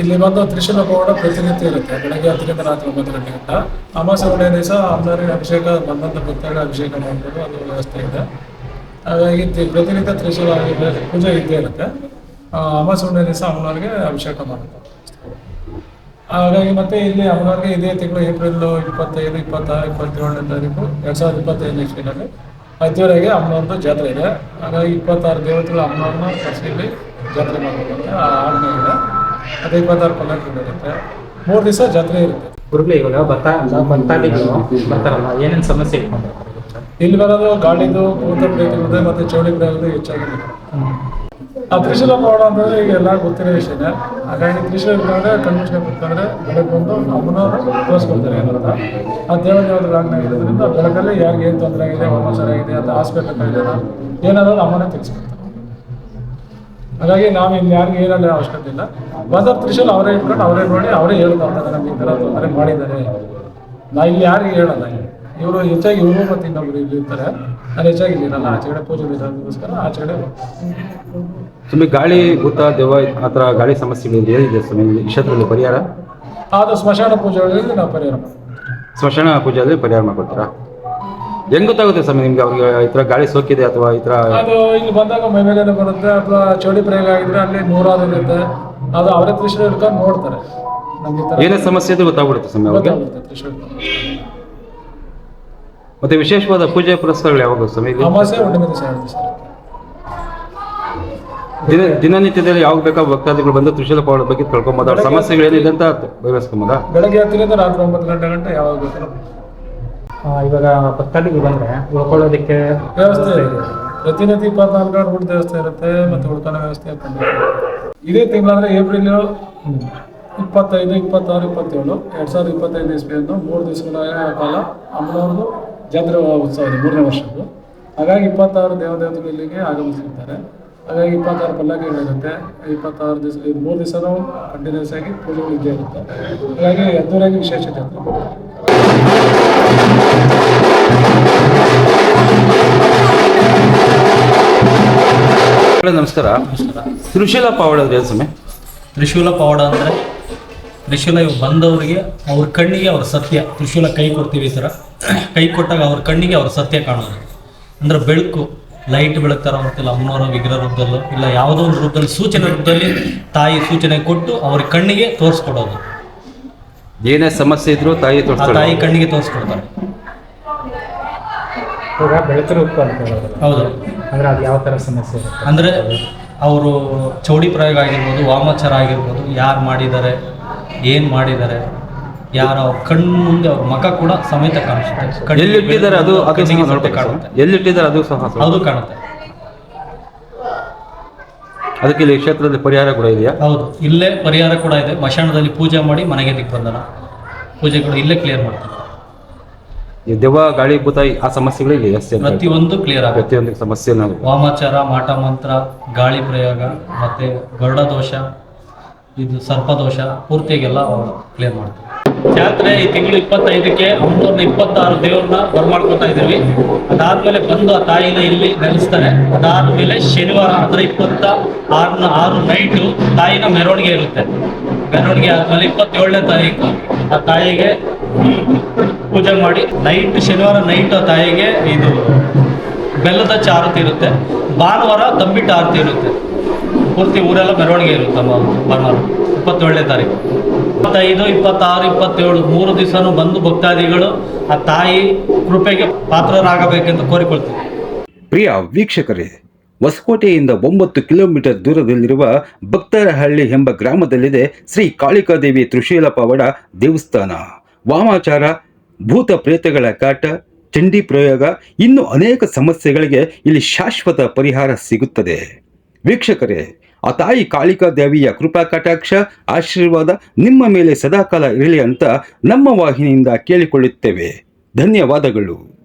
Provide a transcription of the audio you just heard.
ಇಲ್ಲಿ ಬಂದು ತ್ರಿಶೂಲ ಪೌಡ ಪ್ರತಿನಿತ್ಯ ಇರುತ್ತೆ. ಬೆಳಗ್ಗೆ ಹತ್ತರಿಂದ ರಾತ್ರಿ ಒಂಬತ್ತು ಗಂಟೆ ಗಂಟ ಅಮಾವಾಸ್ಯ ಒಳ್ಳೆಯ ದಿವಸ ಅಂದರೆ ಅಭಿಷೇಕ ಬಂದಂಥ ಭಕ್ತರಿಗೆ ಅಭಿಷೇಕ ಮಾಡ್ಬೋದು. ಅದು ವ್ಯವಸ್ಥೆ ಇದೆ. ಹಾಗಾಗಿ ಪ್ರತಿನಿತ್ಯ ತ್ರಿಶೂಲ ಪೂಜೆ ಇದ್ದೇ ಇರುತ್ತೆ. ಅಮಾವಾಸ್ಯೆ ಒಳ್ಳೆಯ ದಿವಸ ಅಮ್ಮನವ್ರಿಗೆ ಅಭಿಷೇಕ ಮಾಡುತ್ತೆ ಹಾಗಾಗಿ ಮತ್ತೆ ಇಲ್ಲಿ ಅಮ್ಮನವರಿಗೆ ಇದೇ ತಿಂಗಳು ಏಪ್ರಿಲ್ ಇಪ್ಪತ್ತೈದು, ಇಪ್ಪತ್ತಾರು, ಇಪ್ಪತ್ತೇಳನೇ ತಾರೀಕು ಎರಡ್ ಸಾವಿರದ ಇಪ್ಪತ್ತೈದನೇ ಇಸ್ವಿನಲ್ಲಿ ಹತ್ತಿವರೆಗೆ ಅಮ್ಮನವ್ರದ್ದು ಜಾತ್ರೆ ಇದೆ. ಹಾಗಾಗಿ ಇಪ್ಪತ್ತಾರು ದೇವತೆಗಳು ಅಮ್ಮನವ್ರನ್ನ ಕರೆಸಿ ಇಲ್ಲಿ ಜಾತ್ರೆ ಮಾಡಬೇಕಂತ ಆಜ್ಞೆ ಇದೆ. ಅದೇ ಇಪ್ಪತ್ತಾರು ಪಲ್ಲಕ್ಕಿಗಳು ಇರುತ್ತೆ ಮೂರು ದಿವಸ ಜಾತ್ರೆ ಇರುತ್ತೆ. ಗುರುಗಳು ಇವಾಗ ಬರ್ತಾ ಭಕ್ತಾದಿಗಳು ಬರ್ತಾರಲ್ಲ ಏನೇನು ಸಮಸ್ಯೆ ಇಟ್ಕೊಂಡು ಇಲ್ಲಿ ಬರೋದು ಗಾಳಿದು ಭೂತ ಪ್ರೇತಗಳದ್ದು ಮತ್ತೆ ಚೌಡಿ ಪ್ರೇತಗಳು ಹೆಚ್ಚಾಗಿದೆ. ಆ ತ್ರಿಶೂಲ ಪೌಡ ಅಂತಂದ್ರೆ ಈಗ ಎಲ್ಲ ಗೊತ್ತಿರೋ ವಿಷಯ ಹಾಗಾಗಿ ತ್ರಿಶೂಲ ಇಟ್ಕೊಂಡ್ರೆ ಕಣ್ಮುಚ್ಕೊಂಡು ಕುತ್ಕೊಂಡ್ರೆ ಬೆಳಗ್ಗೆ ಬಂದು ಅಮ್ಮನವರು ತೋರಿಸ್ಕೊಡ್ತಾರೆ ಏನಂತ ಆ ದೇವ ದೇವರ ಆಜ್ಞೆ ಇರೋದ್ರಿಂದ ಬೆಳಕಲ್ಲಿ ಯಾರಿಗೆ ಏನು ತೊಂದರೆ ಆಗಿದೆ ಚೆನ್ನಾಗಿದೆ ಅಂತ ಹಾಸ್ಪಿಟಲ್ ಏನಾದ್ರು ಅಮ್ಮನೇ ತಿಳಿಸ್ಕೊಡ್ತಾರೆ. ಹಾಗಾಗಿ ನಾವು ಇಲ್ಲಿ ಯಾರಿಗೂ ಏನಲ್ಲ ಅವಶ್ಯಕತೆ ಇಲ್ಲ. ಬದರ್ ತ್ರಿಶೂಲ್ ಅವರೇ ಇಟ್ಕೊಂಡು ಅವರೇ ನೋಡಿ ಅವರೇ ಹೇಳ್ತಾರೆ ನಮ್ಗೆ ಈ ಥರ ತೊಂದರೆ ಮಾಡಿದ್ದಾರೆ. ನಾ ಇಲ್ಲಿ ಯಾರಿಗೆ ಹೇಳಲ್ಲ. ಇವರು ಹೆಚ್ಚಾಗಿ ಇವರು ಮತ್ತು ಇನ್ನೊಬ್ರು ಇಲ್ಲಿ ಇರ್ತಾರೆ. ನಾನು ಹೆಚ್ಚಾಗಿ ಇಲ್ಲಿ ಇರಲ್ಲ. ಆಚೆ ಕಡೆ ಪೂಜೆ ವಿಧಾನಕ್ಕೋಸ್ಕರ ಆಚೆ ಕಡೆ ಹೋಗ್ತೀನಿ. ಸ್ವಾಮಿ ಗಾಳಿ ಭೂತ ದೆವ್ವ ಆ ಥರ ಗಾಳಿ ಸಮಸ್ಯೆಗಳಿಂದ ಏನಿದೆ ಸ್ವಾಮಿ? ಈ ಕ್ಷೇತ್ರದಲ್ಲಿ ಪರಿಹಾರ? ಅದು ಸ್ಮಶಾನ ಪೂಜೆ ಒಳಗೆ ನಾವು ಪರಿಹಾರ ಮಾಡ್ತೀವಿ. ಸ್ಮಶಾನ ಪೂಜೆಯಲ್ಲಿ ಪರಿಹಾರ ಮಾಡ್ಕೊಡ್ತೀರಾ? ಹೆಂಗ್ ಗೊತ್ತಾಗುತ್ತೆ ಸ್ವಾಮಿ ನಿಮ್ಗೆ ಅವ್ರಿಗೆ ಈ ಥರ ಗಾಳಿ ಸೋಕಿದೆ ಅಥವಾ ಈ ಥರ ಅದು ಇಲ್ಲಿ ಬಂದಾಗ ಮೈ ಮೇಲೆ ಬರುತ್ತೆ ಅಥವಾ ಚೌಡಿ ಪ್ರಯೋಗ ಆಗಿದ್ರೆ ಅಲ್ಲಿ ನೂರಾರು ಇರುತ್ತೆ. ಅದು ಅವರೇ ತ್ರಿಶೂಲ ಹಿಡ್ಕೊಂಡು ನೋಡ್ತಾರೆ. ನಮ್ಗೆ ಈ ಥರ ಏನೇ ಸಮಸ್ಯೆ ಇದ್ರೆ ಗೊತ್ತಾಗ್ಬಿಡುತ್ತೆ ಸ್ವಾಮಿ ಅವ್ರಿಗೆ. ಗೊತ್ತಾಗುತ್ತೆ ತ್ರಿಶೂಲ ಮತ್ತೆ ವಿಶೇಷವಾದ ಪೂಜೆ ಪುರಸ್ಕಾರಗಳು ಯಾವಾಗ ಸ್ವಾಮಿ ಇಲ್ಲಿ ಅಮಾಸೆ ಹುಣ್ಣಿಮೆ ದಿವಸ ಎರಡು ದಿವಸ ದಿನ ದಿನನಿತ್ಯದಲ್ಲಿ ಯಾವಾಗ ಬೇಕಾ ಭಕ್ತಾದಿಗಳು ಬಂದು ತ್ರಿಶೂಲ ಪೌಡ ಬಗ್ಗೆ ತಿಳ್ಕೊಬೋದು. ಅವ್ರ ಸಮಸ್ಯೆಗಳು ಏನಿದೆ ಅಂತ ಬಗೆಹರಿಸ್ಕೊಂಬೋದಾ ಬೆಳಗ್ಗೆ ಹತ್ತರಿಂದ ರಾತ್ರಿ ಒಂಬತ್ತು ಗಂಟೆ ಗಂಟೆ ಯಾವಾಗ ಬೇಕಾದ್ರೂ ಇವಾಗ ಭಕ್ತಾದಿಗಳು ಬಂದ್ರೆ ಉಳ್ಕೊಳ್ಳೋದಕ್ಕೆ ವ್ಯವಸ್ಥೆ ಇದೆ. ಪ್ರತಿನಿತ್ಯ ಇಪ್ಪತ್ನಾಲ್ಕು ಗಂಟೆ ಊಟದ ವ್ಯವಸ್ಥೆ ಇರುತ್ತೆ ಮತ್ತೆ ಉಳ್ಕೊಳ್ಳೋ ವ್ಯವಸ್ಥೆ ಖಂಡಿತ ಇದೇ ತಿಂಗಳಂದ್ರೆ ಏಪ್ರಿಲ್ ಇಪ್ಪತ್ತೈದು ಇಪ್ಪತ್ತಾರು ಇಪ್ಪತ್ತೇಳು ಎರಡ್ ಸಾವಿರದ ಇಪ್ಪತ್ತೈದು ಇಸ್ವಿಯನ್ನು ಮೂರು ದಿವಸಗಳ ಕಾಲ ಅಮ್ಮನವ್ರದ್ದು ಜಾತ್ರೆ ಉತ್ಸವ ಇದೆ ಮೂರನೇ ವರ್ಷದ್ದು. ಹಾಗಾಗಿ ಇಪ್ಪತ್ತಾರು ದೇವದೇವತೆಗಳು ಇಲ್ಲಿಗೆ ಆಗಮಿಸಿರ್ತಾರೆ. ಹಾಗಾಗಿ ಇಪ್ಪತ್ತಾರು ಪಲ್ಲಕ್ಕಿಗಳಿರುತ್ತೆ. ಇಪ್ಪತ್ತಾರು ದಿವಸ ಮೂರು ದಿವಸನೂ ಕಂಟಿನ್ಯೂಸ್ ಆಗಿ ಪೂಜೆಗಳು ಇದ್ದೇ ಇರುತ್ತೆ. ಹಾಗಾಗಿ ಅದ್ದೂರಾಗಿ ವಿಶೇಷ ನಮಸ್ಕಾರ. ತ್ರಿಶೂಲ ಪಾವಾಡ ಅಂದ್ರೆ ಏನು ಸ್ವಾಮಿ? ತ್ರಿಶೂಲ ಪವಾಡ ಅಂದ್ರೆ ತ್ರಿಶೂಲ ಇವು ಬಂದವರಿಗೆ ಅವ್ರ ಕಣ್ಣಿಗೆ ಅವ್ರ ಸತ್ಯ. ತ್ರಿಶೂಲ ಕೈ ಕೊಡ್ತೀವಿ ಈ ಥರ ಕೈ ಕೊಟ್ಟಾಗ ಅವ್ರ ಕಣ್ಣಿಗೆ ಅವ್ರ ಸತ್ಯ ಕಾಣೋದು. ಅಂದ್ರೆ ಬೆಳಕು ಲೈಟ್ ಬೆಳಗ್ತಾರ ಗೊತ್ತಿಲ್ಲ ಅಮ್ಮನವರ ವಿಗ್ರಹ ರೂಪದಲ್ಲೋ ಇಲ್ಲ ಯಾವುದೋ ಒಂದು ರೂಪದಲ್ಲಿ ಸೂಚನೆ ರೂಪದಲ್ಲಿ ತಾಯಿ ಸೂಚನೆ ಕೊಟ್ಟು ಅವ್ರ ಕಣ್ಣಿಗೆ ತೋರಿಸ್ಕೊಡೋದು. ಏನೇ ಸಮಸ್ಯೆ ಇದ್ರೂ ತಾಯಿ ಆ ತಾಯಿ ಕಣ್ಣಿಗೆ ತೋರಿಸ್ಕೊಡ್ತಾರೆ. ಇವಾಗ ಹೌದು. ಅಂದ್ರೆ ಅದು ಯಾವ ತರ ಸಮಸ್ಯೆ ಇರುತ್ತೆ? ಅಂದರೆ ಅವರು ಚೌಡಿ ಪ್ರಯೋಗ ಆಗಿರ್ಬೋದು ವಾಮಾಚಾರ ಆಗಿರ್ಬೋದು ಯಾರು ಮಾಡಿದ್ದಾರೆ ಏನು ಮಾಡಿದ್ದಾರೆ ಯಾರ ಅವ್ರ ಕಣ್ಣು ಮುಂದೆ ಅವ್ರ ಮಖ ಕೂಡ ಸಮೇತ ಕಾಣಿಸುತ್ತೆ. ಎಲ್ಲಿಟ್ಟಿದ್ದಾರೆ ಅದು ಅದು ಸಹ ಕಣ್ಣಿಗೆ ಸಮೇತ ನೋಡ್ಬೇಕು ಕಾಣುತ್ತೆ. ಎಲ್ಲಿಟ್ಟಿದ್ದಾರೆ ಅದು ಸಹ ಸ್ವಲ್ಪ. ಅದು ಕಾಣುತ್ತೆ. ಅದಕ್ಕೆ ಇಲ್ಲಿ ಕ್ಷೇತ್ರದಲ್ಲಿ ಪರಿಹಾರ ಕೂಡ ಇದೆಯಾ? ಹೌದು. ಇಲ್ಲೇ ಪರಿಹಾರ ಕೂಡ ಇದೆ. ಮಶಾಣದಲ್ಲಿ ಪೂಜೆ ಮಾಡಿ ಮನೆಗೆ ದಿಕ್ ಬಂದನ? ಪೂಜೆ ಕೂಡ ಇಲ್ಲೇ ಕ್ಲಿಯರ್ ಮಾಡ್ತಾರೆ. ದೆವ್ವ ಗಾಳಿ ಭೂತ ಆ ಸಮಸ್ಯೆಗಳು ಇಲ್ಲಿ ಜಾಸ್ತಿ ಪ್ರತಿಯೊಂದು ಕ್ಲಿಯರ್ ಆಗುತ್ತೆ. ಪ್ರತಿಯೊಂದು ಸಮಸ್ಯೆ ನಾವು ವಾಮಾಚಾರ ಮಾಟ ಮಂತ್ರ ಗಾಳಿ ಪ್ರಯೋಗ ಮತ್ತೆ ಗರುಡ ದೋಷ ಇದು ಸರ್ಪದೋಷ ಪೂರ್ತಿಯಾಗೆಲ್ಲ ಅವರು ಕ್ಲಿಯರ್ ಮಾಡ್ತಾರೆ. ಜಾತ್ರೆ ಈ ತಿಂಗಳು ಇಪ್ಪತ್ತೈದಕ್ಕೆ ಅಮ್ಮನವ್ರನ್ನ ಇಪ್ಪತ್ತಾರು ದೇವ್ರನ್ನ ಬರ್ಮಾಡ್ಕೊತಾ ಇದೀವಿ ಅದಾದ್ಮೇಲೆ ಬಂದು ಆ ತಾಯಿನ ಇಲ್ಲಿ ನೆಲೆಸ್ತಾರೆ. ಅದಾದ್ಮೇಲೆ ಶನಿವಾರ ಅಂದ್ರೆ ಇಪ್ಪತ್ತ ಆರ್ನ ಆರು ನೈಟು ತಾಯಿನ ಮೆರವಣಿಗೆ ಇರುತ್ತೆ. ಮೆರವಣಿಗೆ ಆದ್ಮೇಲೆ ಇಪ್ಪತ್ತೇಳನೇ ತಾರೀಕು. ಆ ತಾಯಿಗೆ ಪೂಜೆ ಮಾಡಿ ನೈಟ್ ಶನಿವಾರ ನೈಟ್ ತಾಯಿಗೆ ಇದು ಬೆಲ್ಲದ ಚಾರತಿ ಇರುತ್ತೆ. ಭಾನುವಾರ ತಂಬಿಟ್ಟು ಆರತಿ ಇರುತ್ತೆ. ಪೂರ್ತಿ ಊರೆಲ್ಲ ಮೆರವಣಿಗೆ ಇರುತ್ತೆ ಭಾನುವಾರ, ಇಪ್ಪತ್ತೇಳನೇ ತಾರೀಕು. ಇಪ್ಪತ್ತೈದು, ಇಪ್ಪತ್ತಾರು, ಇಪ್ಪತ್ತೇಳು, ಮೂರು ದಿವಸನೂ ಬಂದು ಭಕ್ತಾದಿಗಳು ಆ ತಾಯಿ ಕೃಪೆಗೆ ಪಾತ್ರರಾಗಬೇಕೆಂದು ಕೋರಿಕೊಳ್ತೀವಿ. ಪ್ರಿಯ ವೀಕ್ಷಕರೇ, ಹೊಸಕೋಟೆಯಿಂದ ಒಂಬತ್ತು ಕಿಲೋಮೀಟರ್ ದೂರದಲ್ಲಿರುವ ಭಕ್ತರಹಳ್ಳಿ ಎಂಬ ಗ್ರಾಮದಲ್ಲಿದೆ ಶ್ರೀ ಕಾಳಿಕಾದೇವಿ ತ್ರಿಶೂಲ ಪವಾಡ ದೇವಸ್ಥಾನ. ವಾಮಾಚಾರ ಭೂತ ಪ್ರೇತಗಳ ಕಾಟ ಚಂಡಿ ಪ್ರಯೋಗ, ಇನ್ನು ಅನೇಕ ಸಮಸ್ಯೆಗಳಿಗೆ ಇಲ್ಲಿ ಶಾಶ್ವತ ಪರಿಹಾರ ಸಿಗುತ್ತದೆ. ವೀಕ್ಷಕರೇ, ಆ ತಾಯಿ ಕಾಳಿಕಾ ದೇವಿಯ ಕೃಪಾ ಕಟಾಕ್ಷ, ಆಶೀರ್ವಾದ ನಿಮ್ಮ ಮೇಲೆ ಸದಾಕಾಲ ಇರಲಿ ಅಂತ ನಮ್ಮ ವಾಹಿನಿಯಿಂದ ಕೇಳಿಕೊಳ್ಳುತ್ತೇವೆ. ಧನ್ಯವಾದಗಳು.